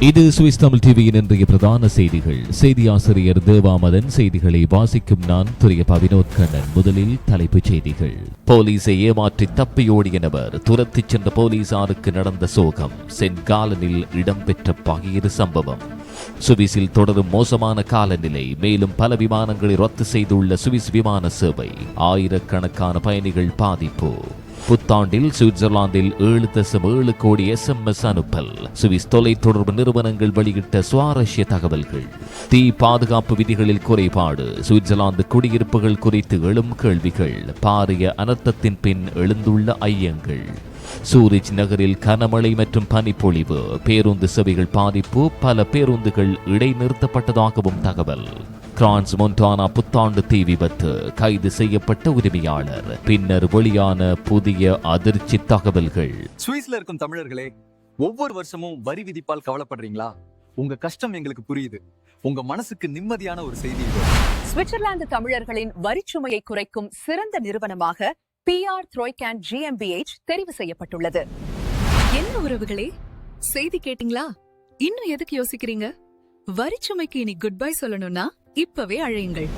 இது சுவிஸ் தமிழ் டிவியின் இன்றைய பிரதான செய்திகள். செய்தி ஆசிரியர் தேவாமதன் செய்திகளை வாசிக்கும் நான் துரிய பவினோத் கண்ணன். முதலில் தலைப்புச் செய்திகள். போலீஸை ஏமாற்றி தப்பியோடிய நபர் துரத்திச் சென்ற போலீசாருக்கு நடந்த சோகம். சென்காலனில் இடம்பெற்ற பகிர் சம்பவம். சுவிஸில் தொடரும் மோசமான காலநிலை. மேலும் பல விமானங்களை ரத்து செய்துள்ள சுவிஸ் விமான சேவை. ஆயிரக்கணக்கான பயணிகள் பாதிப்பு. புத்தாண்டில் சுவிட்சர்லாந்தில் ஏழு தசம் ஏழு கோடி எஸ்எம்எஸ் அனுப்பல். சுவிஸ் தொலைத்தொடர்பு நிறுவனங்கள் வெளியிட்ட சுவாரஸ்ய தகவல்கள். தீ பாதுகாப்பு விதிகளில் குறைபாடு. சுவிட்சர்லாந்து குடியிருப்புகள் குறித்து எழும் கேள்விகள். பாரிய அனர்த்தத்தின் பின் எழுந்துள்ள ஐயங்கள். சூரிச் நகரில் கனமழை மற்றும் பனிப்பொழிவு. பேருந்து சேவைகள் பாதிப்பு. பல பேருந்துகள் இடைநிறுத்தப்பட்டதாகவும் தகவல். பிரான்ஸ் மொன்டானா புத்தாண்டு தீ விபத்து. கைது செய்யப்பட்ட உரிமையாளர். பின்னர் வெளியான புதிய அதிர்ச்சி தகவல்கள். சுவிஸ்ல இருக்கும் தமிழர்களே ஒவ்வொரு வருஷமும் வரி விதிப்பால் கவலைப்படுறீங்களா? உங்க கஷ்டம் எங்களுக்கு புரியுது. உங்க மனசுக்கு நிம்மதியான ஒரு செய்தி இது. சுவிட்சர்லாந்து தமிழர்களின் வரிச்சுமையை குறைக்கும் சிறந்த நிறுவனமாக பிஆர் த்ரோய்கேன் ஜிஎம்பிஎச் தெரிவு செய்யப்பட்டுள்ளது. என்ன உறவுகளே? செய்தி கேட்டிங்களா? இன்னும் எதுக்கு யோசிக்கிறீங்க? வரிச்சுமைக்கு இனி குட் பை சொல்லணும்னா இப்பவே அழையுங்கள்.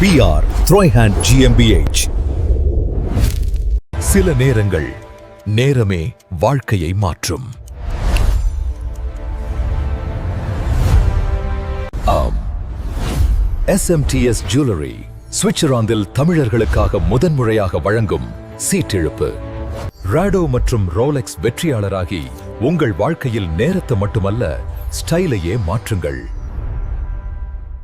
பிஆர் த்ரோய்ஹேண்ட் ஜிஎம்பிஎச் சில நேரங்கள் நேரமே வாழ்க்கையை மாற்றும். ஆம். எஸ்எம்டிஎஸ் ஜுவல்லரி சுவிட்சர்லாந்தில் தமிழர்களுக்காக முதன்முறையாக வழங்கும் சீட்டிழுப்பு. ராடோ மற்றும் ரோலெக்ஸ் வெற்றியாளராகி உங்கள் வாழ்க்கையில் நேரத்தை மட்டுமல்ல ஸ்டைலையே மாற்றுங்கள்.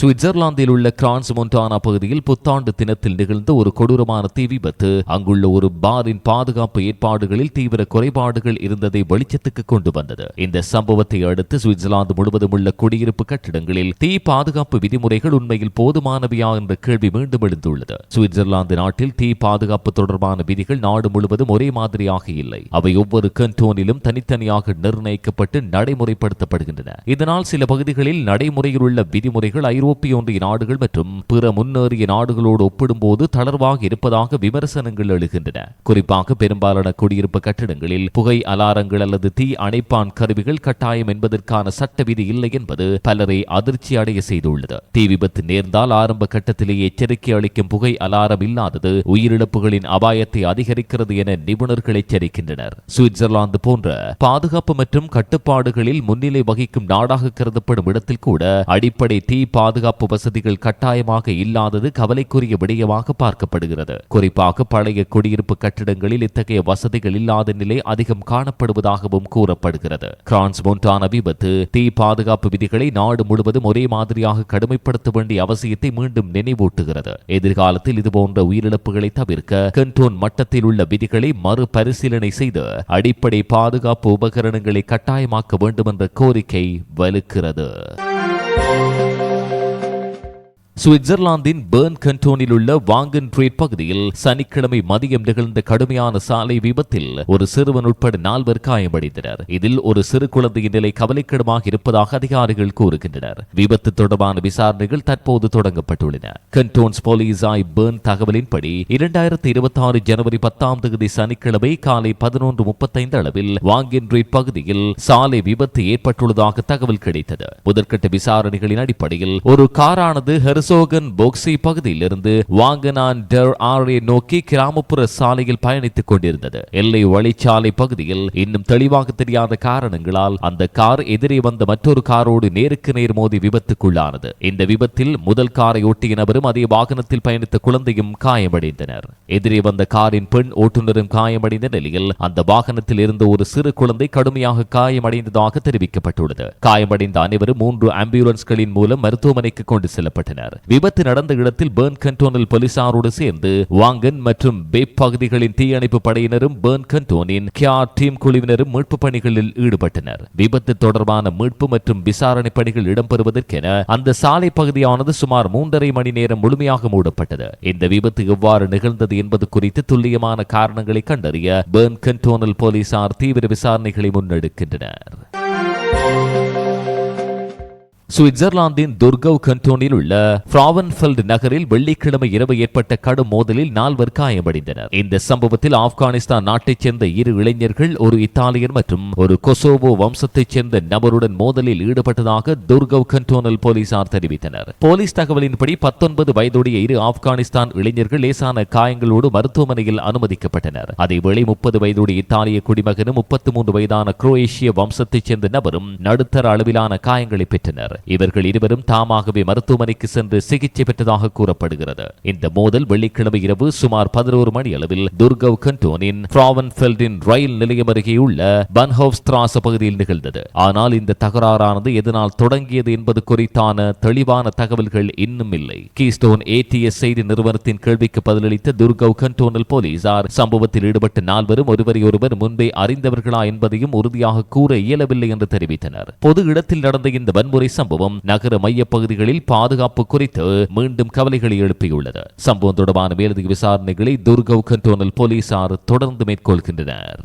சுவிட்சர்லாந்தில் உள்ள கிரான்ஸ் மொன்டானா பகுதியில் புத்தாண்டு தினத்தில் நிகழ்ந்த ஒரு கொடூரமான தீ விபத்து. அங்குள்ள ஒரு பாரின் பாதுகாப்பு ஏற்பாடுகளில் தீவிர குறைபாடுகள் இருந்ததை வெளிச்சத்துக்கு கொண்டு வந்தது. இந்த சம்பவத்தை அடுத்து சுவிட்சர்லாந்து முழுவதும் உள்ள குடியிருப்பு கட்டிடங்களில் தீ பாதுகாப்பு விதிமுறைகள் உண்மையில் போதுமானவையா என்ற கேள்வி மீண்டும் எழுந்துள்ளது. சுவிட்சர்லாந்து நாட்டில் தீ பாதுகாப்பு தொடர்பான விதிகள் நாடு முழுவதும் ஒரே மாதிரியாக இல்லை. அவை ஒவ்வொரு கண்டோனிலும் தனித்தனியாக நிர்ணயிக்கப்பட்டு நடைமுறைப்படுத்தப்படுகின்றன. இதனால் சில பகுதிகளில் நடைமுறையில் உள்ள விதிமுறைகள் ஐரோப்பிய ஒன்றிய நாடுகள் மற்றும் பிற முன்னேறிய நாடுகளோடு ஒப்பிடும்போது தளர்வாக இருப்பதாக விமர்சனங்கள் எழுகின்றன. குறிப்பாக பெரும்பாலான குடியிருப்பு கட்டிடங்களில் புகை அலாரங்கள் அல்லது தீ அணைப்பான் கருவிகள் கட்டாயம் என்பதற்கான சட்ட விதி இல்லை என்பது பலரை அதிர்ச்சி அடைய செய்துள்ளது. தீ விபத்து நேர்ந்தால் ஆரம்ப கட்டத்திலேயே எச்சரிக்கை அளிக்கும் புகை அலாரம் இல்லாதது உயிரிழப்புகளின் அபாயத்தை அதிகரிக்கிறது என நிபுணர்கள் எச்சரிக்கின்றனர். சுவிட்சர்லாந்து போன்ற பாதுகாப்பு மற்றும் கட்டுப்பாடுகளில் முன்னிலை வகிக்கும் நாடாக கருதப்படும் இடத்தில் கூட அடிப்படை தீ பாதுகாப்பு வசதிகள் கட்டாயமாக இல்லாதது கவலைக்குரிய விடயமாக பார்க்கப்படுகிறது. குறிப்பாக பழைய குடியிருப்பு கட்டிடங்களில் இத்தகைய வசதிகள் இல்லாத நிலை அதிகம் காணப்படுவதாகவும் கூறப்படுகிறது. கிரான்ஸ் மொன்டான விபத்து தீ பாதுகாப்பு விதிகளை நாடு முழுவதும் ஒரே மாதிரியாக கடுமைப்படுத்த வேண்டிய அவசியத்தை மீண்டும் நினைவூட்டுகிறது. எதிர்காலத்தில் இதுபோன்ற உயிரிழப்புகளை தவிர்க்க கண்டோன் மட்டத்தில் உள்ள விதிகளை மறுபரிசீலனை செய்து அடிப்படை பாதுகாப்பு உபகரணங்களை கட்டாயமாக்க வேண்டும் என்ற கோரிக்கை வலுக்கிறது. சுவிட்சர்லாந்தின் பேர்ன் கண்டோனில் உள்ள வாங்கன் ட்ரேட் பகுதியில் சனிக்கிழமை மதியம் நிகழ்ந்த கடுமையான சாலை விபத்தில் ஒரு சிறுவன் உட்பட நால்வர் காயமடைந்தனர். இதில் ஒரு சிறு குழந்தையின் நிலை கவலைக்கிடமாக இருப்பதாக அதிகாரிகள் கூறுகின்றனர். விபத்து தொடர்பான விசாரணைகள் தற்போது தொடங்கப்பட்டுள்ளன. கண்டோன்ஸ் போலீசாய் பேர்ன் தகவலின்படி இரண்டாயிரத்தி இருபத்தி ஆறு ஜனவரி பத்தாம் தேதி சனிக்கிழமை காலை பதினொன்று முப்பத்தைந்து அளவில் வாங்கன் ட்ரேட் பகுதியில் சாலை விபத்து ஏற்பட்டுள்ளதாக தகவல் கிடைத்தது. முதற்கட்ட விசாரணைகளின் அடிப்படையில் ஒரு காரானது ஹெர்சோகன் போக்சி பகுதியிலிருந்து வாங்கனான் டெர் ஆரே நோக்கி கிராமப்புற சாலையில் பயணித்துக் கொண்டிருந்தது. எல்லை வழிச்சாலை பகுதியில் இன்னும் தெளிவாக தெரியாத காரணங்களால் அந்த கார் எதிரே வந்த மற்றொரு காரோடு நேருக்கு நேர் மோதி விபத்துக்குள்ளானது. இந்த விபத்தில் முதல் காரை ஒட்டிய நபரும் அதே வாகனத்தில் பயணித்த குழந்தையும் காயமடைந்தனர். எதிரே வந்த காரின் பெண் ஓட்டுநரும் காயமடைந்த நிலையில் அந்த வாகனத்தில் இருந்த ஒரு சிறு குழந்தை கடுமையாக காயமடைந்ததாக தெரிவிக்கப்பட்டுள்ளது. காயமடைந்த அனைவரும் மூன்று ஆம்புலன்ஸ்களின் மூலம் மருத்துவமனைக்கு கொண்டு செல்லப்பட்டனர். விபத்து நடந்த இடத்தில் பேர்ன் கண்டோனல் போலீசாரோடு சேர்ந்து வாங்கன் மற்றும் பேப் பகுதிகளின் தீயணைப்பு படையினரும் பேர்ன் கண்டோனின் கியா டீம் குழுவினரும் மீட்பு பணிகளில் ஈடுபட்டனர். விபத்து தொடர்பான மீட்பு மற்றும் விசாரணை பணிகள் இடம்பெறுவதற்கென அந்த சாலை பகுதியானது சுமார் மூன்றரை மணி நேரம் முழுமையாக மூடப்பட்டது. இந்த விபத்து எவ்வாறு நிகழ்ந்தது என்பது குறித்து துல்லியமான காரணங்களை கண்டறிய பேர்ன் கண்டோனல் போலீசார் தீவிர விசாரணைகளை முன்னெடுக்கின்றனர். சுவிட்சர்லாந்தின் துர்கவ் கண்டோனில் உள்ள பிராவன்ஃபெல்ட் நகரில் வெள்ளிக்கிழமை இரவு ஏற்பட்ட கடும் மோதலில் நால்வர் காயமடைந்தனர். இந்த சம்பவத்தில் ஆப்கானிஸ்தான் நாட்டைச் சேர்ந்த இரு இளைஞர்கள் ஒரு இத்தாலியர் மற்றும் ஒரு கொசோவோ வம்சத்தைச் சேர்ந்த நபருடன் மோதலில் ஈடுபட்டதாக துர்கவ் கண்டோனல் போலீசார் தெரிவித்தனர். போலீஸ் தகவலின்படி பத்தொன்பது வயதுடைய இரு ஆப்கானிஸ்தான் இளைஞர்கள் லேசான காயங்களோடு மருத்துவமனையில் அனுமதிக்கப்பட்டனர். அதேவேளை முப்பது வயதுடைய இத்தாலிய குடிமகனும் முப்பத்தி மூன்று வயதான குரோஏஷிய வம்சத்தைச் சேர்ந்த நபரும் நடுத்தர அளவிலான காயங்களை பெற்றனர். இவர்கள் இருவரும் தாமாகவே மருத்துவமனைக்கு சென்று சிகிச்சை பெற்றதாக கூறப்படுகிறது. இந்த மோதல் வெள்ளிக்கிழமை இரவு சுமார் பதினோரு மணி அளவில் துர்கவ் கண்டோனின் பிராவன்ஃபெல்டின் ரயில் நிலையம் அருகேயுள்ள உள்ள ஸ்திராச பகுதியில் நிகழ்ந்தது. ஆனால் இந்த தகராறானது எதனால் தொடங்கியது என்பது குறித்தான தெளிவான தகவல்கள் இன்னும் இல்லை. கீஸ்டோன் ஏடிஎஸ் செய்தி நிறுவனத்தின் கேள்விக்கு பதிலளித்த துர்கவ் கண்டோனல் போலீசார் சம்பவத்தில் ஈடுபட்ட நால்வரும் ஒருவரை ஒருவர் முன்பே அறிந்தவர்களா என்பதையும் உறுதியாக கூற இயலவில்லை என்று தெரிவித்தனர். பொது இடத்தில் நடந்த இந்த வன்முறை சம்பவம் நகர மையப்பகுதிகளில் பாதுகாப்பு குறித்து மீண்டும் கவலைகளை எழுப்பியுள்ளது. சம்பவம் தொடர்பான மேலதிக விசாரணைகளை துர்கவ் கண்டோனல் போலீசார் தொடர்ந்து மேற்கொள்கின்றனர்.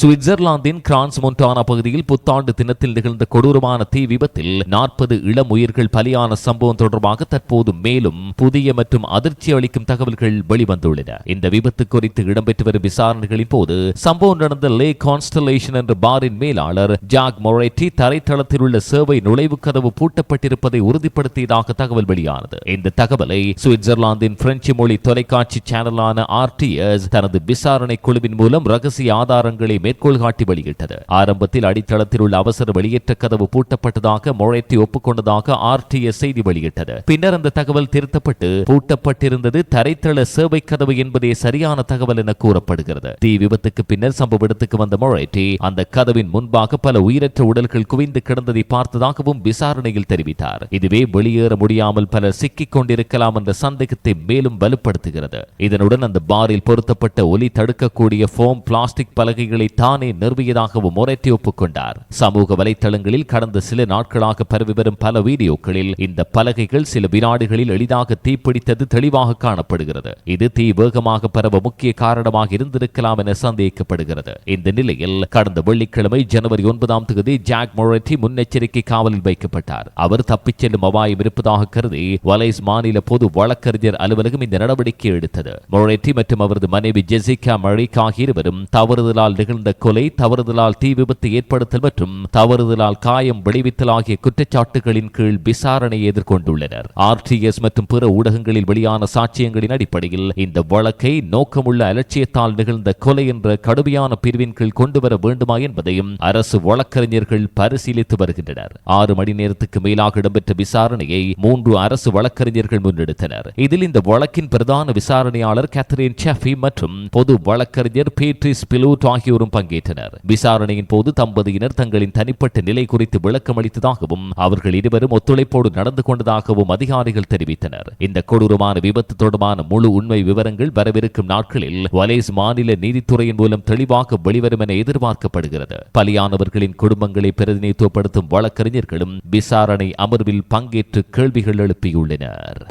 சுவிட்சர்லாந்தின் கிரான்ஸ் மொன்டானா பகுதியில் புத்தாண்டு தினத்தில் நிகழ்ந்த கொடூரமான தீ விபத்தில் நாற்பது இளம் உயிர்கள் பலியான சம்பவம் தொடர்பாக தற்போது மேலும் புதிய மற்றும் அதிர்ச்சி அளிக்கும் தகவல்கள் வெளிவந்துள்ளன. இந்த விபத்து குறித்து இடம்பெற்று வரும் விசாரணைகளின் போது சம்பவம் நடந்த லே கான்ஸ்டலேஷன் என்ற பாரின் மேலாளர் ஜாக் மொரேட்டி தரைத்தளத்தில் உள்ள சேவை நுழைவு கதவு பூட்டப்பட்டிருப்பதை உறுதிப்படுத்தியதாக தகவல் வெளியானது. இந்த தகவலை சுவிட்சர்லாந்தின் பிரெஞ்சு மொழி தொலைக்காட்சி சேனலான ஆர்டிஎஸ் தனது விசாரணை குழுவின் மூலம் ரகசிய ஆதாரங்களை மேற்கோள் காட்டி வெளியிட்டது. ஆரம்பத்தில் அடித்தளத்தில் உள்ள அவசர வெளியேற்ற கதவு பூட்டப்பட்டதாக மொழைத்தி ஒப்புக்கொண்டதாக ஆர்டிஎஸ் செய்தி வெளியிட்டது. பின்னர் அந்த தகவல் திருத்தப்பட்டு பூட்டப்பட்டிருந்தது தரைத்தள சேவை கதவு என்பதே சரியான தகவல் என கூறப்படுகிறது. தீ விபத்துக்கு பின்னர் சம்பவ இடத்துக்கு வந்த மொழைட்டி அந்த கதவின் முன்பாக பல உயிரற்ற உடல்கள் குவிந்து கிடந்ததை பார்த்ததாகவும் விசாரணையில் தெரிவித்தார். இதுவே வெளியேற முடியாமல் பலர் சிக்கிக் கொண்டிருக்கலாம் என்ற சந்தேகத்தை மேலும் வலுப்படுத்துகிறது. இதனுடன் அந்த பாரில் பொருத்தப்பட்ட ஒலி தடுக்கக்கூடிய ஃபோம் பிளாஸ்டிக் பலகைகளை தானே நிறுவியதாகவும் மொரட்டி ஒப்புக்கொண்டார். சமூக வலைத்தளங்களில் கடந்த சில நாட்களாக பரவி வரும் பல வீடியோக்களில் இந்த பலகைகள் சில வினாடிகளில் எளிதாக தீப்பிடித்தது தெளிவாக காணப்படுகிறது. இது தீ வேகமாக பரவ முக்கிய காரணமாக இருந்திருக்கலாம் என சந்தேகிக்கப்படுகிறது இந்த நிலையில் கடந்த வெள்ளிக்கிழமை ஜனவரி ஒன்பதாம் தேதி ஜாக் மொரட்டி முன்னெச்சரிக்கை காவலில் வைக்கப்பட்டார். அவர் தப்பிச் செல்லும் அபாயம் இருப்பதாக கருதி வலைஸ் மாநில பொது வழக்கறிஞர் அலுவலகம் இந்த நடவடிக்கை எடுத்தது. மொரட்டி மற்றும் அவரது மனைவி ஜெசிகா மழிக் ஆகிய இருவரும் தவறுதலால் நிகழ்ந்த கொலை தவறுதலால் தீ விபத்து ஏற்படுத்தல் மற்றும் தவறுதலால் காயம் விளைவித்தல் ஆகிய குற்றச்சாட்டுகளின் கீழ் விசாரணையை எதிர்கொண்டுள்ளனர். ஆர்டிஎஸ் மற்றும் பிற ஊடகங்களில் வெளியான சாட்சியங்களின் அடிப்படையில் இந்த வழக்கை நோக்கமுள்ள அலட்சியத்தால் நிகழ்ந்த கொலை என்ற கடுமையான பிரிவின் கீழ் கொண்டு வர வேண்டுமா என்பதையும் அரசு வழக்கறிஞர்கள் பரிசீலித்து வருகின்றனர். ஆறு மணி நேரத்துக்கு மேலாக இடம்பெற்ற விசாரணையை மூன்று அரசு வழக்கறிஞர்கள் முன்னெடுத்தனர். இதில் இந்த வழக்கின் பிரதான விசாரணையாளர் கேத்தரின் செஃபி மற்றும் பொது வழக்கறிஞர் பீட்ரிஸ் பிலூட் ஆகியோரும் பங்கேற்றனர். விசாரணையின் போது தம்பதியினர் தங்களின் தனிப்பட்ட நிலை குறித்து விளக்கம் அளித்ததாகவும் அவர்கள் இருவரும் ஒத்துழைப்போடு நடந்து கொண்டதாகவும் அதிகாரிகள் தெரிவித்தனர். இந்த கொடூரமான விபத்து தொடர்பான முழு உண்மை விவரங்கள் வரவிருக்கும் நாட்களில் வலேஸ் மாநில நீதித்துறையின் மூலம் தெளிவாக வெளிவரும் என எதிர்பார்க்கப்படுகிறது. பலியானவர்களின் குடும்பங்களை பிரதிநிதித்துவப்படுத்தும் வழக்கறிஞர்களும் விசாரணை அமர்வில் பங்கேற்று கேள்விகள் எழுப்பியுள்ளனர்.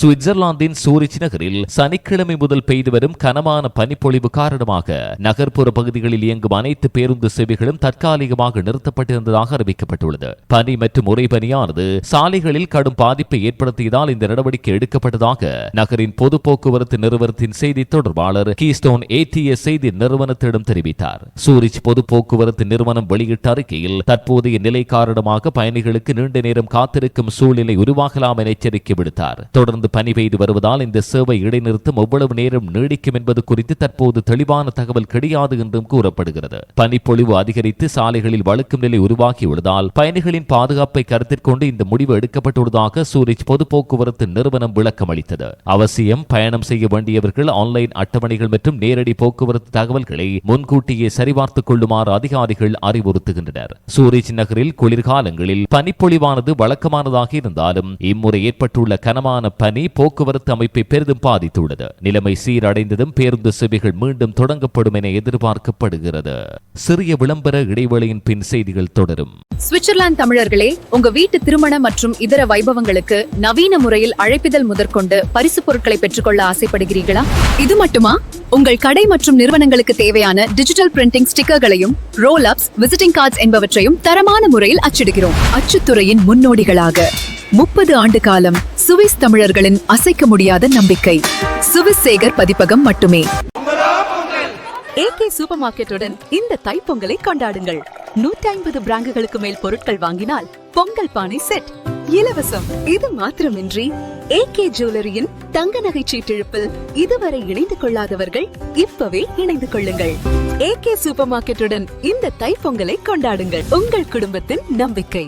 சுவிட்சர்லாந்தின் சூரிச் நகரில் சனிக்கிழமை முதல் பெய்து வரும் கனமான பனிப்பொழிவு காரணமாக நகர்ப்புற பகுதிகளில் இயங்கும் அனைத்து பேருந்து சேவைகளும் தற்காலிகமாக நிறுத்தப்பட்டிருந்ததாக அறிவிக்கப்பட்டுள்ளது. பனி மற்றும் உறைபனியானது சாலைகளில் கடும் பாதிப்பை ஏற்படுத்தியதால் இந்த நடவடிக்கை எடுக்கப்பட்டதாக நகரின் பொது போக்குவரத்து நிறுவனத்தின் செய்தி தொடர்பாளர் கீஸ்டோன் ஏடிஎஸ் செய்தி நிறுவனத்திடம் தெரிவித்தார். சூரிச் பொது போக்குவரத்து நிறுவனம் வெளியிட்ட அறிக்கையில் தற்போதைய நிலை காரணமாக பயணிகளுக்கு நீண்ட நேரம் காத்திருக்கும் சூழ்நிலை உருவாகலாம் என எச்சரிக்கை விடுத்தார். தொடர்ந்து தொடர்ந்து பனி பெய்து வருவதால் இந்த சேவை இடைநிறுத்தம் எவ்வளவு நேரம் நீடிக்கும் என்பது குறித்து தற்போது தெளிவான தகவல் கிடையாது என்றும் கூறப்படுகிறது. பனிப்பொழிவு அதிகரித்து சாலைகளில் வழுக்கும் நிலை உருவாகியுள்ளதால் பயணிகளின் பாதுகாப்பை கருத்தில் கொண்டு இந்த முடிவு எடுக்கப்பட்டுள்ளதாக சூரிச் பொது போக்குவரத்து நிறுவனம் விளக்கம் அளித்தது. அவசியம் பயணம் செய்ய வேண்டியவர்கள் ஆன்லைன் அட்டவணைகள் மற்றும் நேரடி போக்குவரத்து தகவல்களை முன்கூட்டியே சரிபார்த்துக் கொள்ளுமாறு அதிகாரிகள் அறிவுறுத்துகின்றனர். சூரிச் நகரில் குளிர்காலங்களில் பனிப்பொழிவானது வழக்கமானதாக இருந்தாலும் இம்முறை ஏற்பட்டுள்ள கனமான பனி பனி போக்குவரத்து அமைப்பை பெரிதும் பாதித்துள்ளது. நிலைமை சீரடைந்ததும் பேருந்து சேவைகள் மீண்டும் தொடங்கப்படும் என எதிர்பார்க்கப்படுகிறது. சிறிய விளம்பர இடைவெளியின் பின் செய்திகள் தொடரும். சுவிட்சர்லாந்து தமிழர்களே உங்க வீட்டு திருமண மற்றும் இதர வைபவங்களுக்கு நவீன முறையில் அழைப்பிதழ் முதற்கொண்டு பரிசு பொருட்களை பெற்றுக்கொள்ள ஆசைப்படுகிறீர்களா? இது மட்டுமா? உங்கள் கடை மற்றும் நிறுவனங்களுக்கு தேவையான டிஜிட்டல் பிரிண்டிங் ஸ்டிக்கர்களையும் ரோல் அப்ஸ் விசிட்டிங் கார்ட்ஸ் என்பவற்றையும் தரமான முறையில் அச்சிடுகிறோம். அச்சுத்துறையின் முன்னோடிகளாக. முப்பது ஆண்டு காலம் சுவிஸ் தமிழர்களின் அசைக்க முடியாத நம்பிக்கை. சுவிஸ் சேகர் பதிப்பகம் மட்டுமே. ஏகே சூப்பர் மார்க்கெட்டுடன் இந்த தைப்பொங்கலை கொண்டாடுங்கள். நூற்றி ஐம்பது பிராங்குகளுக்கு மேல் பொருட்கள் வாங்கினால் பொங்கல் பானை செட் இலவசம். இது மாத்திரமின்றி ஏகே ஜுவல்லரியின் தங்க நகை சீட்டிழுப்பில் இதுவரை இணைந்து கொள்ளாதவர்கள் இப்பவே இணைந்து கொள்ளுங்கள். ஏகே சூப்பர் மார்க்கெட்டுடன் இந்த தைப்பொங்கலை கொண்டாடுங்கள். உங்கள் குடும்பத்தின் நம்பிக்கை.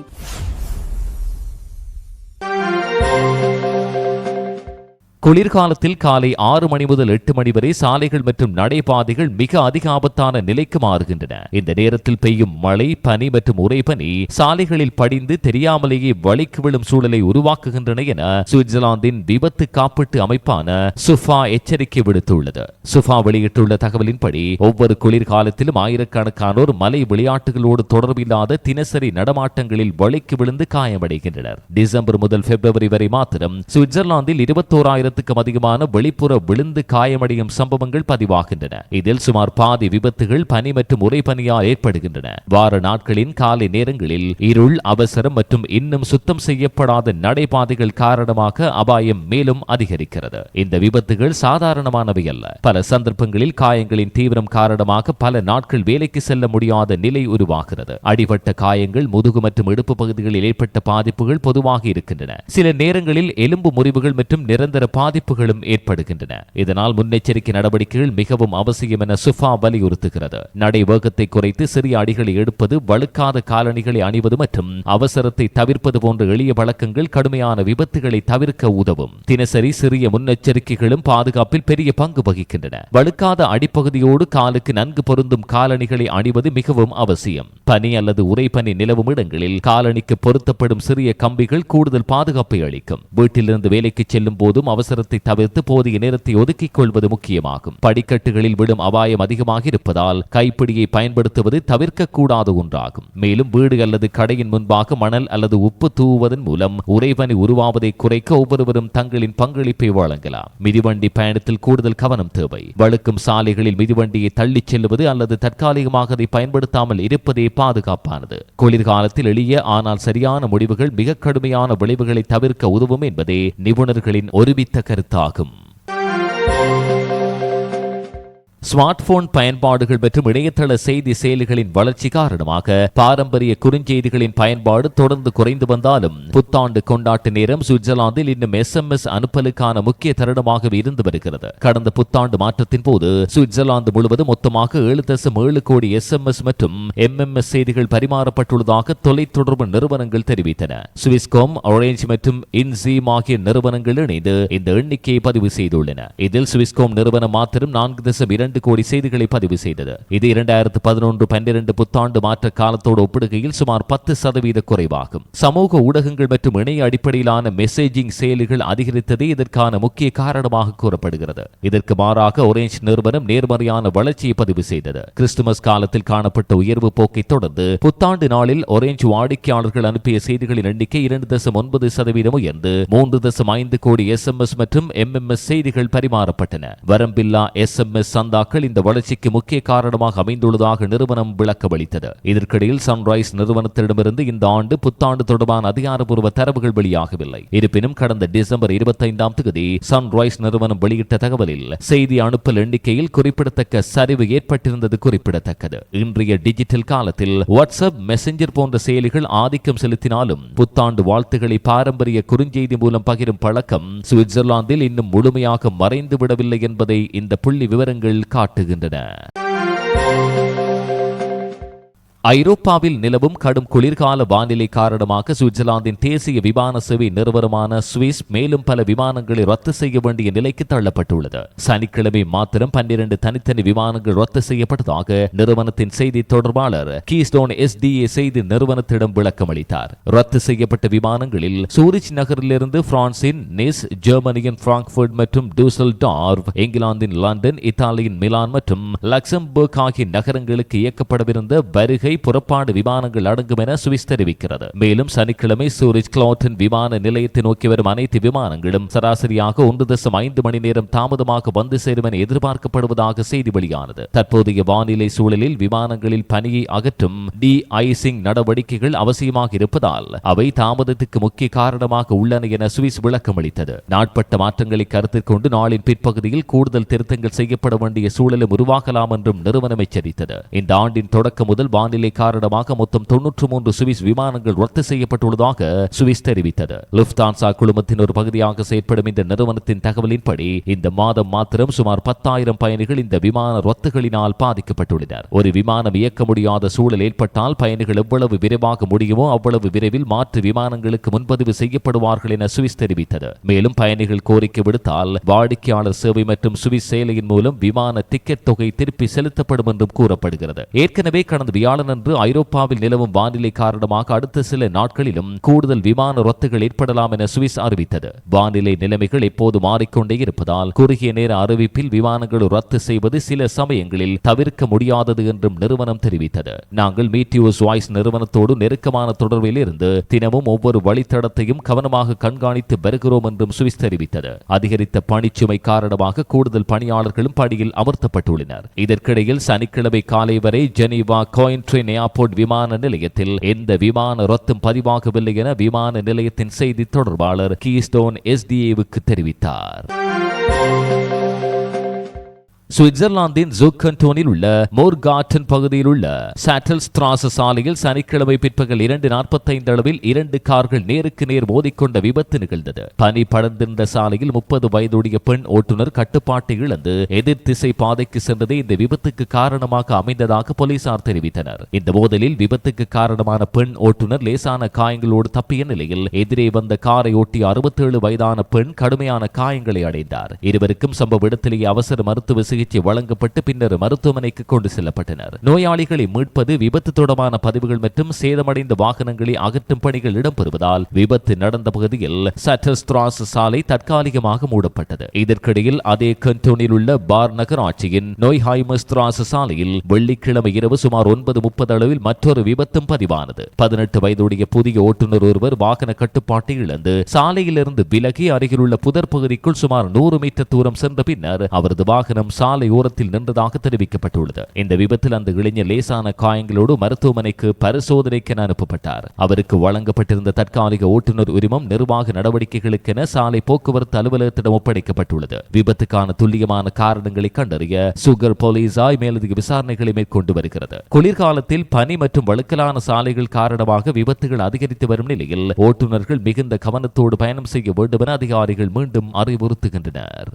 Thank you. குளிர்காலத்தில் காலை ஆறு மணி முதல் எட்டு மணி வரை சாலைகள் மற்றும் நடைபாதைகள் மிக அதிக ஆபத்தான நிலைக்கு மாறுகின்றன. இந்த நேரத்தில் பெய்யும் மழை பனி மற்றும் உறைபனி சாலைகளில் படிந்து தெரியாமலேயே வழிக்கு விழும் சூழலை உருவாக்குகின்றன என சுவிட்சர்லாந்தின் விபத்து காப்பீட்டு அமைப்பான சுஃபா எச்சரிக்கை விடுத்துள்ளது. சுஃபா வெளியிட்டுள்ள தகவலின்படி ஒவ்வொரு குளிர்காலத்திலும் ஆயிரக்கணக்கானோர் மலை விளையாட்டுகளோடு தொடர்பில்லாத தினசரி நடமாட்டங்களில் வழிக்கு விழுந்து காயமடைகின்றனர். டிசம்பர் முதல் பிப்ரவரி வரை மாத்திரம் சுவிட்சர்லாந்தில் ஆயிரத்துக்கும் அதிகமான வெளிப்புற விழுந்து காயமடையும் சம்பவங்கள் பதிவாகின்றன. இதில் சுமார் பாதி விபத்துகள் பனி மற்றும் உரைபனியால் ஏற்படுகின்றன. வார நாட்களின் காலை நேரங்களில் இருள் அவசரம் மற்றும் இன்னும் சுத்தம் செய்யப்படாத நடைபாதைகள் காரணமாக அபாயம் மேலும் அதிகரிக்கிறது. இந்த விபத்துகள் சாதாரணமானவை அல்ல. பல சந்தர்ப்பங்களில் காயங்களின் தீவிரம் காரணமாக பல நாட்கள் வேலைக்கு செல்ல முடியாத நிலை உருவாகிறது. அடிபட்ட காயங்கள் முதுகு மற்றும் இடுப்பு பகுதிகளில் ஏற்பட்ட பாதிப்புகள் பொதுவாக இருக்கின்றன. சில நேரங்களில் எலும்பு முறிவுகள் மற்றும் நிரந்தர பாதிப்புகளும் ஏற்படுகின்றன. இதனால் முன்னெச்சரிக்கை நடவடிக்கைகள் மிகவும் அவசியம் என சுஃபா வலியுறுத்துகிறது. நடை வேகத்தை குறைத்து சிறிய அடிகளை எடுப்பது வழுக்காத காலணிகளை அணிவது மற்றும் அவசரத்தை தவிர்ப்பது போன்ற எளிய வழக்கங்கள் கடுமையான விபத்துகளை தவிர்க்க உதவும். தினசரி சிறிய முன்னெச்சரிக்கைகளும் பாதுகாப்பில் பெரிய பங்கு வகிக்கின்றன. வழுக்காத அடிப்பகுதியோடு காலுக்கு நன்கு பொருந்தும் காலணிகளை அணிவது மிகவும் அவசியம். பனி அல்லது உறைபனி நிலவும் இடங்களில் காலணிக்கு பொருத்தப்படும் சிறிய கம்பிகள் கூடுதல் பாதுகாப்பை அளிக்கும். வீட்டிலிருந்து வேலைக்கு செல்லும் போதும் அவசரத்தை தவிர்த்து போதிய நேரத்தை ஒதுக்கிக் கொள்வது முக்கியமாகும். படிக்கட்டுகளில் விடும் அபாயம் அதிகமாக இருப்பதால் கைப்பிடியை பயன்படுத்துவது தவிர்க்கக்கூடாத ஒன்றாகும். மேலும் வீடு அல்லது கடையின் முன்பாக மணல் அல்லது உப்பு தூவுவதன் மூலம் உறைபனி உருவாவதை குறைக்க ஒவ்வொருவரும் தங்களின் பங்களிப்பை வழங்கலாம். மிதிவண்டி பயணத்தில் கூடுதல் கவனம் தேவை. வழுக்கும் சாலைகளில் மிதிவண்டியை தள்ளிச் செல்வது அல்லது தற்காலிகமாக அதை பயன்படுத்தாமல் இருப்பதே பாதுகாப்பானது. குளிர்காலத்தில் எளிய ஆனால் சரியான முடிவுகள் மிக கடுமையான விளைவுகளை தவிர்க்க உதவும் என்பதே நிபுணர்களின் ஒருமித்த கருத்தாகும். ஸ்மார்ட் போன் பயன்பாடுகள் மற்றும் இணையதள செய்தி செயலிகளின் வளர்ச்சி காரணமாக பாரம்பரிய குறுஞ்செய்திகளின் பயன்பாடு தொடர்ந்து குறைந்து வந்தாலும் புத்தாண்டு கொண்டாட்ட நேரம் சுவிட்சர்லாந்தில் இன்னும் எஸ் அனுப்பலுக்கான முக்கிய தருணமாகவே இருந்து வருகிறது. கடந்த புத்தாண்டு மாற்றத்தின் போது சுவிட்சர்லாந்து முழுவதும் மொத்தமாக ஏழு தசம் ஏழு கோடி எஸ் மற்றும் எம்எம்எஸ் செய்திகள் பரிமாறப்பட்டுள்ளதாக தொலைத்தொடர்பு நிறுவனங்கள் தெரிவித்தன. சுவிஸ்காம் ஒரேஞ்ச் மற்றும் இன்சீம் ஆகிய நிறுவனங்கள் இணைந்து இந்த எண்ணிக்கையை பதிவு செய்துள்ளன. இதில் சுவிஸ்காம் நிறுவனம் மாத்திரம் நான்கு தசம் இரண்டு இரண்டு கோடி செய்திகளை பதிவு செய்தது. இது இரண்டாயிரத்து பதினொன்று பன்னிரண்டு புத்தாண்டு மாற்ற காலத்தோடு ஒப்பிடுகையில் சுமார் பத்து சதவீத குறைவாகும். சமூக ஊடகங்கள் மற்றும் இணைய அடிப்படையிலான மெசேஜிங் செயலிகள் அதிகரித்ததே இதற்கான முக்கிய காரணமாக கூறப்படுகிறது. இதற்கு மாறாக ஒரேஞ்ச் நிறுவனம் நேர்மறையான வளர்ச்சியை பதிவு செய்தது. கிறிஸ்துமஸ் காலத்தில் காணப்பட்ட உயர்வு போக்கை தொடர்ந்து புத்தாண்டு நாளில் ஒரேஞ்ச் வாடிக்கையாளர்கள் அனுப்பிய செய்திகளின் எண்ணிக்கை இரண்டு தசம் ஒன்பது சதவீதம் உயர்ந்து மூன்று தசம் ஐந்து கோடி எஸ் எம் எஸ் மற்றும் எம் எம் எஸ் செய்திகள் பரிமாறப்பட்டன. வரம்பில்லா எஸ் எம் எஸ் சந்தா மசோதாக்கள் இந்த வளர்ச்சிக்கு முக்கிய காரணமாக அமைந்துள்ளதாக நிறுவனம் விளக்கமளித்தது இதற்கிடையில் சன்ரைஸ் நிறுவனத்திடமிருந்து இந்த ஆண்டு புத்தாண்டு தொடர்பான அதிகாரப்பூர்வ தரவுகள் வெளியாகவில்லை. இருப்பினும் கடந்த டிசம்பர் இருபத்தைந்தாம் தேதி சன்ரைஸ் நிறுவனம் வெளியிட்ட தகவலில் செய்தி அனுப்பல் எண்ணிக்கையில் குறிப்பிடத்தக்க சரிவு ஏற்பட்டிருந்தது குறிப்பிடத்தக்கது. இன்றைய டிஜிட்டல் காலத்தில் வாட்ஸ்அப் மெசஞ்சர் போன்ற செயலிகள் ஆதிக்கம் செலுத்தினாலும் புத்தாண்டு வாழ்த்துக்களை பாரம்பரிய குறுஞ்செய்தி மூலம் பகிரும் பழக்கம் சுவிட்சர்லாந்தில் இன்னும் முழுமையாக மறைந்து விடவில்லை என்பதை இந்த புள்ளி விவரங்கள் காட்டுகின்றன. ஐரோப்பாவில் நிலவும் கடும் குளிர்கால வானிலை காரணமாக சுவிட்சர்லாந்தின் தேசிய விமான சேவை நிறுவனமான சுவிஸ் மேலும் பல விமானங்களை ரத்து செய்ய வேண்டிய நிலைக்கு தள்ளப்பட்டுள்ளது. சனிக்கிழமை மாத்திரம் பன்னிரண்டு தனித்தனி விமானங்கள் ரத்து செய்யப்பட்டதாக நிறுவனத்தின் செய்தி தொடர்பாளர் கீஸ்டோன் எஸ்டிஏ செய்தி நிறுவனத்திடம் விளக்கமளித்தார் ரத்து செய்யப்பட்ட விமானங்களில் சூரிச் நகரிலிருந்து பிரான்சின் நிஸ் ஜெர்மனியின் பிராங்க்ஃபர்ட் மற்றும் டூசல் டார்வ் இங்கிலாந்தின் லண்டன் இத்தாலியின் மிலான் மற்றும் லக்சம்பர்க் ஆகிய நகரங்களுக்கு இயக்கப்படவிருந்த வருகை புறப்பாடு விமானங்கள் அடங்கும் என சுவிஸ் தெரிவிக்கிறது. மேலும் சனிக்கிழமை சூரிஜ் கிளாட்டன் விமான நிலையத்தை நோக்கி வரும் அனைத்து விமானங்களும் சராசரியாக ஒன்று தசம் ஐந்து மணி நேரம் தாமதமாக வந்து சேரும் என எதிர்பார்க்கப்படுவதாக செய்தி வெளியானது. தற்போதைய வானிலை சூழலில் விமானங்களில் பனியை அகற்றும் டி ஐசிங் நடவடிக்கைகள் அவசியமாக இருப்பதால் அவை தாமதத்துக்கு முக்கிய காரணமாக உள்ளன என சுவிஸ் விளக்கமளித்தது நாட்பட்ட மாற்றங்களை கருத்தில் கொண்டு நாளின் பிற்பகுதியில் கூடுதல் திருத்தங்கள் செய்யப்பட வேண்டிய சூழலும் உருவாகலாம் என்றும் நிறுவனம் எச்சரித்தது. இந்த ஆண்டின் தொடக்கம் முதல் வானிலை காரணமாக மொத்தம் தொன்னூற்று மூன்று சுவிஸ் விமானங்கள் ரத்து செய்யப்பட்டுள்ளதாக சுவிஸ் தெரிவித்தது. லுப்தான்சா குழுமத்தின் ஒரு பகுதியாக செயற்படும் இந்த நிறுவனத்தின் தகவலின்படி இந்த மாதம் மாத்திரம் சுமார் பத்தாயிரம் பயணிகள் இந்த விமான ரத்துகளினால் பாதிக்கப்பட்டுள்ளனர். ஒரு விமானம் இயக்க முடியாத சூழல் ஏற்பட்டால் பயணிகள் எவ்வளவு விரைவாக முடியுமோ அவ்வளவு விரைவில் மாற்று விமானங்களுக்கு முன்பதிவு செய்யப்படுவார்கள் என சுவிஸ் தெரிவித்தது. மேலும் பயணிகள் கோரிக்கை விடுத்தால் வாடிக்கையாளர் சேவை மற்றும் சுவிஸ் செயலியின் மூலம் விமான டிக்கெட் தொகை திருப்பி செலுத்தப்படும் என்றும் கூறப்படுகிறது. ஏற்கனவே கடந்த வியாழன் வியாழனன்று ஐரோப்பாவில் நிலவும் வானிலை காரணமாக அடுத்த சில நாட்களிலும் கூடுதல் விமான ரத்துகள் ஏற்படலாம் என சுவிஸ் அறிவித்தது. வானிலை நிலைமைகள் எப்போது மாறிக்கொண்டே இருப்பதால் குறுகிய நேர அறிவிப்பில் விமானங்கள் ரத்து செய்வது சில சமயங்களில் தவிர்க்க முடியாதது என்றும் நிறுவனம் தெரிவித்தது. நாங்கள் மீட்டியோஸ் வாய்ஸ் நிறுவனத்தோடு நெருக்கமான தொடர்பில் இருந்து தினமும் ஒவ்வொரு வழித்தடத்தையும் கவனமாக கண்காணித்து வருகிறோம் என்றும் சுவிஸ் தெரிவித்தது. அதிகரித்த பணிச்சுமை காரணமாக கூடுதல் பணியாளர்களும் பணியில் அமர்த்தப்பட்டுள்ளனர். இதற்கிடையில் சனிக்கிழமை காலை வரை ஜெனீவா கோயின்ட்ரின் ஏர்போர்ட் விமான நிலையத்தில் எந்த விமான ரத்தும் பதிவாகவில்லை என விமான நிலையத்தின் செய்தி தொடர்பாளர் கீஸ்டோன் எஸ்டிஏவுக்கு தெரிவித்தார். சுவிட்சர்லாந்தின் ஜூக்கன்டோனில் உள்ள மோர்காட்டன் பகுதியில் உள்ள சாட்டல் ஸ்திராச சாலையில் சனிக்கிழமை பிற்பகல் இரண்டு நாற்பத்தைந்து அளவில் இரண்டு கார்கள் நேருக்கு நேர் மோதிக்கொண்ட விபத்து நிகழ்ந்தது. பனி படர்ந்திருந்த சாலையில் முப்பது வயதுடைய பெண் ஓட்டுநர் கட்டுப்பாட்டை இழந்து எதிர் திசை பாதைக்கு சென்றதே இந்த விபத்துக்கு காரணமாக அமைந்ததாக போலீசார் தெரிவித்தனர். இந்த மோதலில் விபத்துக்கு காரணமான பெண் ஓட்டுநர் லேசான காயங்களோடு தப்பிய நிலையில் எதிரே வந்த காரை ஓட்டிய அறுபத்தேழு வயதான பெண் கடுமையான காயங்களை அடைந்தார். இருவருக்கும் சம்பவ இடத்திலேயே அவசர மருத்துவ சிகிச்சை வழங்கப்பட்டு பின்னர் மருத்துவமனைக்கு கொண்டு செல்லப்பட்டனர். நோயாளிகளை மீட்பது விபத்து தொடர்பான பதிவுகள் மற்றும் சேதமடைந்த வாகனங்களை அகற்றும் பணிகள் இடம்பெறுவதால் விபத்து நடந்த பகுதியில் சட்டஸ்திராஸ் சாலை தற்காலிகமாக மூடப்பட்டது. இதற்கிடையில் அதே கண்டோனில் உள்ள பார் நகராட்சியின் நோய்ஹாய்மஸ்திராஸ் சாலையில் வெள்ளிக்கிழமை இரவு சுமார் ஒன்பது முப்பது அளவில் மற்றொரு விபத்தும் பதிவானது. பதினெட்டு வயதுடைய புதிய ஓட்டுநர் ஒருவர் வாகன கட்டுப்பாட்டை இழந்து சாலையிலிருந்து விலகி அருகிலுள்ள புதர் பகுதிக்குள் சுமார் நூறு மீட்டர் தூரம் சென்ற பின்னர் அவரது வாகனம் சாலை ஓரத்தில் நின்றதாக தெரிவிக்கப்பட்டுள்ளது. இந்த விபத்தில் அந்த இளைஞர் லேசான காயங்களோடு மருத்துவமனைக்கு பரிசோதனைக்கென அனுப்பப்பட்டார். அவருக்கு வழங்கப்பட்டிருந்த தற்காலிக ஓட்டுநர் உரிமம் நிர்வாக நடவடிக்கைகளுக்கென சாலை போக்குவரத்து அலுவலகத்திடம் ஒப்படைக்கப்பட்டுள்ளது. விபத்துக்கான துல்லியமான காரணங்களை கண்டறிய சுகர் போலீசாய் மேலதிக விசாரணைகளை மேற்கொண்டு வருகிறது. குளிர்காலத்தில் பனி மற்றும் வழுக்கலான சாலைகள் காரணமாக விபத்துகள் அதிகரித்து வரும் நிலையில் ஓட்டுநர்கள் மிகுந்த கவனத்தோடு பயணம் செய்ய வேண்டும் என அதிகாரிகள் மீண்டும் அறிவுறுத்துகின்றனர்.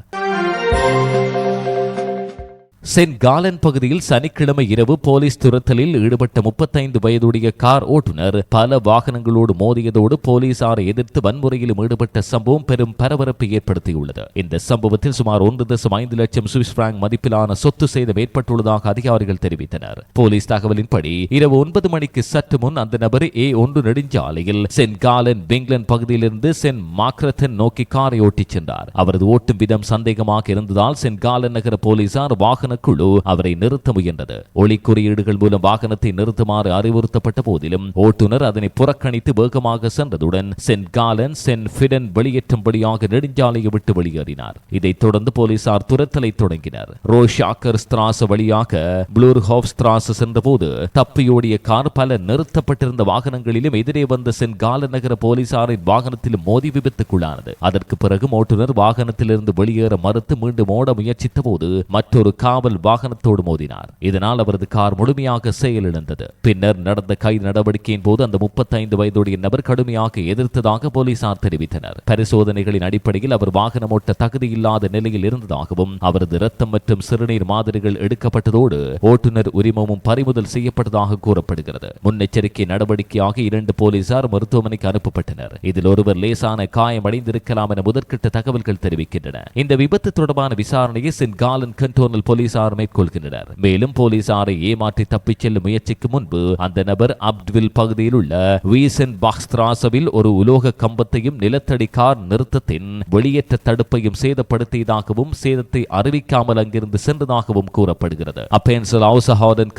சென்ட் காலன் பகுதியில் சனிக்கிழமை இரவு போலீஸ் துரத்தலில் ஈடுபட்ட முப்பத்தைந்து வயதுடைய கார் ஓட்டுநர் பல வாகனங்களோடு மோதியதோடு போலீசாரை எதிர்த்து வன்முறையிலும் ஈடுபட்ட சம்பவம் பெரும் பரபரப்பை ஏற்படுத்தியுள்ளது. இந்த சம்பவத்தில் சுமார் ஒன்று தசம் ஐந்து லட்சம் சுவிஸ் பிராங்க் மதிப்பிலான சொத்து சேதம் ஏற்பட்டுள்ளதாக அதிகாரிகள் தெரிவித்தனர். போலீஸ் தகவலின்படி இரவு ஒன்பது மணிக்கு சற்று முன் அந்த நபர் ஏ ஒன்று நெடுஞ்சாலையில் சென்ட் காலன் பிங்லன் பகுதியிலிருந்து சென்ட் மாக்ரத்தன் நோக்கி காரை ஓட்டிச் சென்றார். அவரது ஓட்டும் விதம் சந்தேகமாக இருந்ததால் சென்ட் காலன் நகர போலீசார் வாகன வாகன குழு அவரை நிறுத்த முயன்றது. ஒளி குறியீடுகள் மூலம் வாகனத்தை நிறுத்துமாறு அறிவுறுத்தப்பட்ட போதிலும் ஓட்டுநர் அதனை புறக்கணித்து வேகமாக சென்றதுடன் சென்ட் காலன் சென்ட் ஃபிடன் வெளியேற்றும்படியாக நெடுஞ்சாலையை விட்டு வெளியேறினார். இதைத் தொடர்ந்து போலீசார் துரத்தலை தொடங்கினர். ரோஷாக்கர் ஸ்திராச வழியாக ப்ளூர் ஹாஃப் ஸ்திராச சென்றபோது தப்பியோடிய கார் பல நிறுத்தப்பட்டிருந்த வாகனங்களிலும் எதிரே வந்த சென்ட் காலன் நகர போலீசாரின் வாகனத்திலும் மோதி விபத்துக்குள்ளானது. அதற்கு பிறகு ஓட்டுநர் வாகனத்திலிருந்து வெளியேற மறுத்து மீண்டும் ஓட முயற்சித்த போது மற்றொரு காவல் வாகனத்தோடு மோதினார். இதனால் அவரது கார் முழுமையாக செயலிழந்தது. பின்னர் நடந்த கைது நடவடிக்கையின் போது அந்த முப்பத்தைந்து வயதுடைய நபர் கடுமையாக எதிர்த்ததாக போலீசார் தெரிவித்தனர். பரிசோதனைகளின் அடிப்படையில் அவர் வாகனம் ஓட்ட தகுதியில்லாத நிலையில் இருந்ததாகவும் அவரது இரத்தம் மற்றும் சிறுநீர் மாதிரிகள் எடுக்கப்பட்டதோடு ஓட்டுநர் உரிமமும் பறிமுதல் செய்யப்பட்டதாக கூறப்படுகிறது. முன்னெச்சரிக்கை நடவடிக்கையாக இரண்டு போலீசார் மருத்துவமனைக்கு அனுப்பப்பட்டனர். இதில் ஒருவர் லேசான காயமடைந்திருக்கலாம் என முதற்கட்ட தகவல்கள் தெரிவிக்கின்றன. இந்த விபத்து தொடர்பான விசாரணையை சென்ட் காலன் கண்டோனல் போலீசார் மேற்கொள்கின்றனர். மேலும் போலீசாரை ஏமாற்றி தப்பிச் செல்லும் முயற்சிக்கு முன்பு அந்த நபர் அப்ட்வில் பகுதியில் உள்ள வீசன் பாக்ஸ்திராசவில் ஒரு உலோக கம்பத்தையும் நிலத்தடி கார் நிறுத்தத்தின் வெளியேற்ற தடுப்பையும் சேதப்படுத்தியதாகவும் சேதத்தை அறிவிக்காமல் அங்கிருந்து சென்றதாகவும் கூறப்படுகிறது. அப்பேன்சல்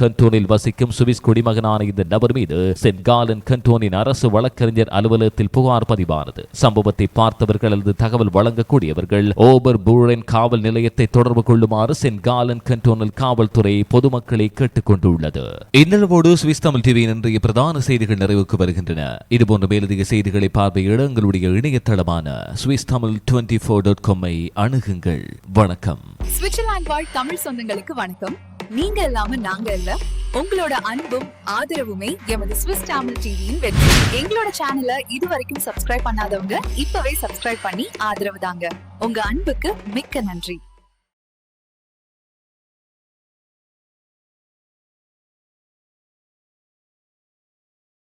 கண்டோனில் வசிக்கும் சுவிஸ் குடிமகனான இந்த நபர் மீது சென்காலன் கண்டோனின் அரசு வழக்கறிஞர் அலுவலகத்தில் புகார் பதிவானது. சம்பவத்தை பார்த்தவர்கள் அல்லது தகவல் வழங்கக்கூடியவர்கள் ஓபர் பூரன் காவல் நிலையத்தை தொடர்பு கொள்ளுமாறு சென்காலன் கண்டோனல் காவல்துறை பொதுமக்களை கேட்டுக்கொண்டுள்ளது. இந்நிலவோடு சுவிஸ் தமிழ் டிவியின் இன்றைய பிரதான செய்திகள் நிறைவுக்கு வருகின்றன. இதுபோன்ற மேலதிக செய்திகளை பார்வையிட எங்களுடைய இணையதளமான Swiss Tamil twenty four dot காமை அணுகுங்கள். வணக்கம். சுவிட்சர்லாந்து வாழ் தமிழ் சொந்தங்களுக்கு வணக்கம். நீங்க இல்லாம நாங்க இல்ல. உங்களோட அன்பும் ஆதரவுமே எமது ஸ்விஸ் தமிழ் டிவியின் வெற்றி. எங்களோட சேனலை இதுவரைக்கும் சப்ஸ்கிரைப் பண்ணாதவங்க இப்பவே சப்ஸ்கிரைப் பண்ணி ஆதரவு தாங்க. உங்க அன்புக்கு மிக்க நன்றி.